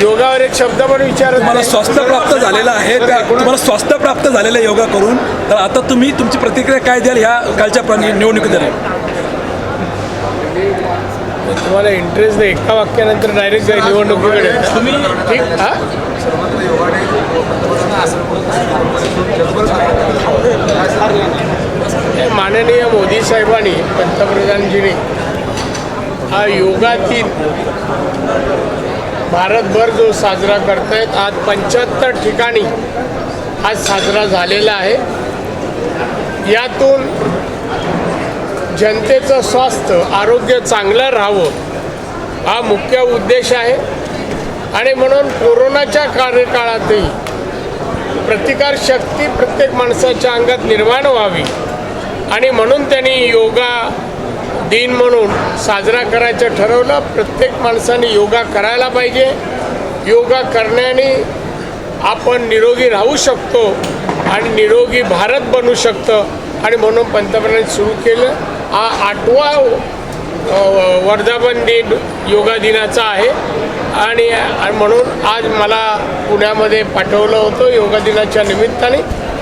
योगावर एक शब्द पण विचारत तुम्हाला. स्वास्थ्य प्राप्त झालेलं आहे त्या तुम्हाला स्वास्थ्य प्राप्त झालेलं आहे योगा करून. तर आता तुम्ही तुमची प्रतिक्रिया काय द्याल ह्या कालच्या निवडणुकीद्वारे? तुम्हाला इंटरेस्ट नाही एका वाक्यानंतर डायरेक्ट निवडणुकीकडे. ठीक? हा? हे माननीय मोदी साहेबांनी पंतप्रधानजींनी हा योगा दिन भारतभर जो साजरा करतायत आज पंच्याहत्तर ठिकाणी आज साजरा झालेला आहे. यातून जनतेचं स्वास्थ्य आरोग्य चांगलं राहावं हा मुख्य उद्देश आहे. आणि म्हणून कोरोनाच्या कार्यकाळातही प्रतिकार शक्ती प्रत्येक माणसाच्या अंगात निर्माण व्हावी. आणि म्हणून त्यांनी योगा दिन म्हणून साजरा करायचं ठरवलं प्रत्येक माणसाने योगा करायला पाहिजे. योगा करण्याने आपण निरोगी राहू शकतो आणि निरोगी भारत बनू शकतं. आणि म्हणून पंतप्रधानांनी सुरू केलं. हा आठवा वर्धापन दिन योगा दिनाचा आहे. आणि आणि म्हणून आज मला पुण्यामध्ये पाठवलं होतं योगा दिनाच्या निमित्ताने.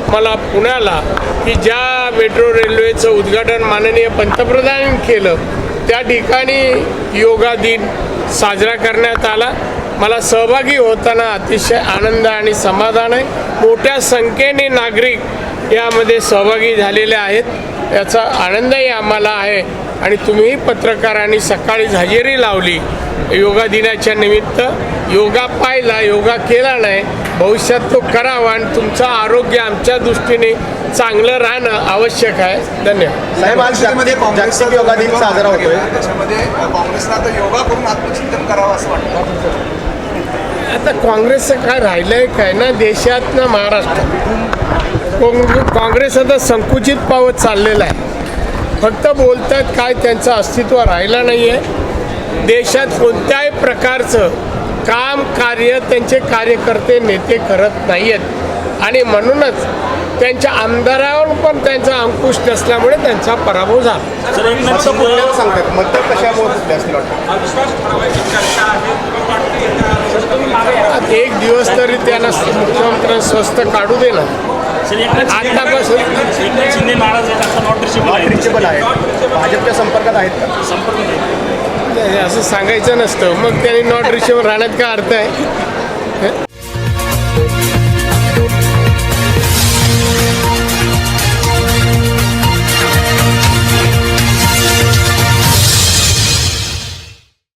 मला पुण्याला की ज्या मेट्रो रेल्वेचं उद्घाटन माननीय पंतप्रधान केलं त्या ठिकाणी योगा दिन साजरा करण्यात आला. मला सहभागी होताना अतिशय आनंद आणि समाधान आहे. मोठ्या संख्येने नागरिक यामध्ये सहभागी झालेले आहेत. याचा आनंदही आम्हाला आहे. आणि तुम्हीही पत्रकारांनी सकाळी हजेरी लावली. योगा दिनाच्या निमित्त योगा पाहिला योगा केला नाही भविष्यात तो करावा आणि तुमचं आरोग्य आमच्या दृष्टीने चांगलं राहणं आवश्यक आहे. धन्यवाद. साहेब आज काँग्रेसचा योगा दिन साजरा होतोय. त्याच्यामध्ये काँग्रेसनं आता योगा करून आत्मचिंतन करावं असं वाटतं. आता काँग्रेसचं काय राहिलं आहे काय ना देशात ना महाराष्ट्रात. काँग- काँग्रेस आता संकुचित पावत चाललेला आहे. फक्त बोलतात काय त्यांचं अस्तित्व राहिलं नाही आहे देशात कोणत्याही प्रकारचं काम कार्य त्यांचे कार्यकर्ते नेते करत नाही आहेत आणि म्हणूनच त्यांच्या आमदारावर पण त्यांचा अंकुश नसल्यामुळे त्यांचा पराभव झाला. सांगतात? मतं कशामुळे एक दिवस तरी त्यांना मुख्यमंत्र्यांना स्वस्त काढू दे ना. आतापासून शिंदे महाराज आहेत. भाजपच्या संपर्कात आहेत का? संपर्क म्हणजे असं सांगायचं नसतं. मग त्याने नॉट रिचेबल राहण्यात काय अर्थ आहे?